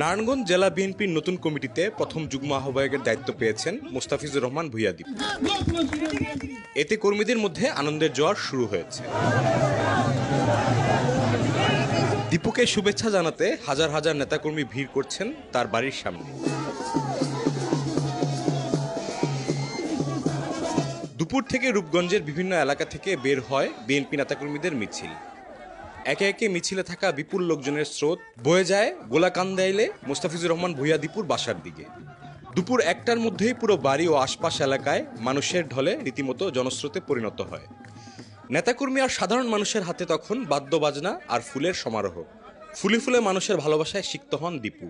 নারায়ণগঞ্জ জেলা বিএনপির নতুন কমিটিতে প্রথম যুগ্ম আহ্বায়কের দায়িত্ব পেয়েছেন মোস্তাফিজুর রহমান ভুইয়াদীপ এতে কর্মীদের মধ্যে আনন্দের জোয়ার শুরু হয়েছে। দীপুকে শুভেচ্ছা জানাতে হাজার হাজার নেতাকর্মী ভিড় করছেন তার বাড়ির সামনে। দুপুর থেকে রূপগঞ্জের বিভিন্ন এলাকা থেকে বের হয় বিএনপি নেতাকর্মীদের মিছিল। একে একে মিছিলে থাকা বিপুল লোকজনের স্রোত বয়ে যায় গোলাকান্দাইলে মোস্তাফিজুর রহমান ভুইয়া দীপুর বাসার দিকে। দুপুর একটার মধ্যেই পুরো বাড়ি ও আশপাশ এলাকায় মানুষের ঢলে রীতিমতো জনস্রোতে পরিণত হয়। নেতাকর্মী আর সাধারণ মানুষের হাতে তখন বাদ্যবাজনা আর ফুলের সমারোহ। ফুলে ফুলে মানুষের ভালোবাসায় সিক্ত হন দীপু।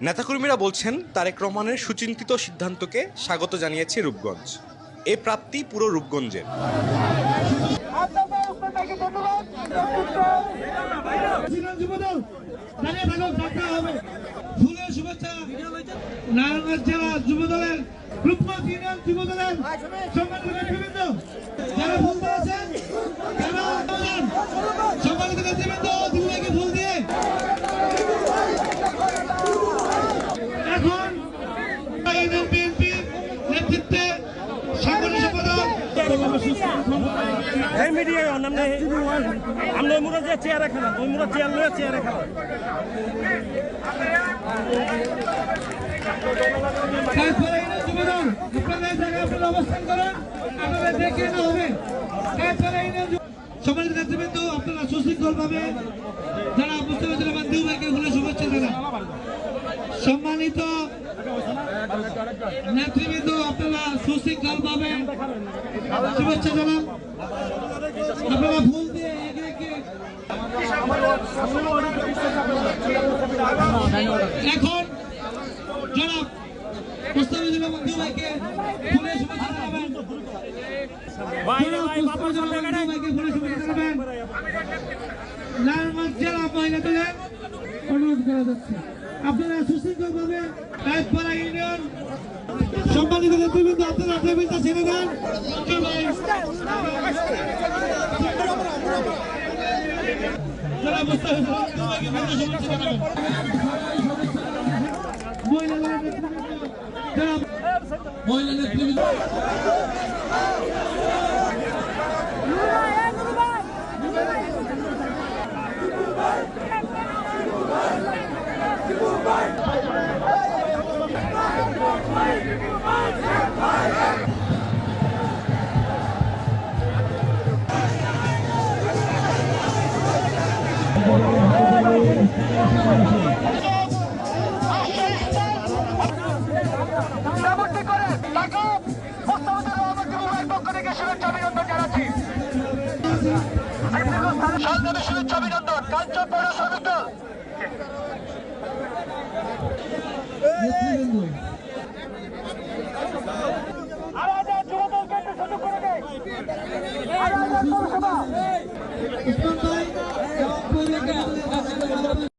নেতাকর্মীরা বলছেন, তারেক রহমানের সুচিন্তিত সিদ্ধান্তকে স্বাগত জানিয়েছে রূপগঞ্জ। এ প্রাপ্তি পুরো রূপগঞ্জের। নারায়ণগঞ্জ জেলা যুবদলের রূপগঞ্জ ইউনিয়ন যুবদলের সম্মানিত নেতৃবৃন্দ যারা ফুল দিয়েছেন যারা আছেন, সম্মানিত নেতৃবৃন্দ দিদিভাইকে ফুল দিয়ে এখন ইউনিয়ন বিএনপি নেতৃত্বে সাংগঠনিক সম্পাদক এই মিডিয়ায় আমরা আমরা ওই মুরা যে চেয়ারে খেলাম ওই মুরা চেয়ার লয়ে চেয়ারে খেলাম সম্মানিত নেতৃবৃন্দ, আপনারা সুশৃঙ্খল ভাবে যারা সম্মানিত নেতৃবৃন্দ, আপনারা সুশৃঙ্খল ভাবে শুভেচ্ছা জানান আপনারা ফুল দিয়ে একে একে এখন জনাব মুস্তাফিজুর রহমান শুভেচ্ছা জানাবেন। নারায়ণগঞ্জ জেলা মহিলা দলের অনুরোধ করা যাচ্ছে আপনারা সুশৃঙ্খল ভাবে রায়পাড়া ইউনিয়ন সম্মানিত নেতৃবৃন্দ আপনারা টেবিলটা ছেড়ে দেন মহিলা ভাই। শুভেচ্ছা অভিনন্দন কাঞ্চন পৌর শ্রমিক দল নেতৃবৃন্দ আরাজা যুবদল কেন্দ্র করে দেয়। পৌরসভা।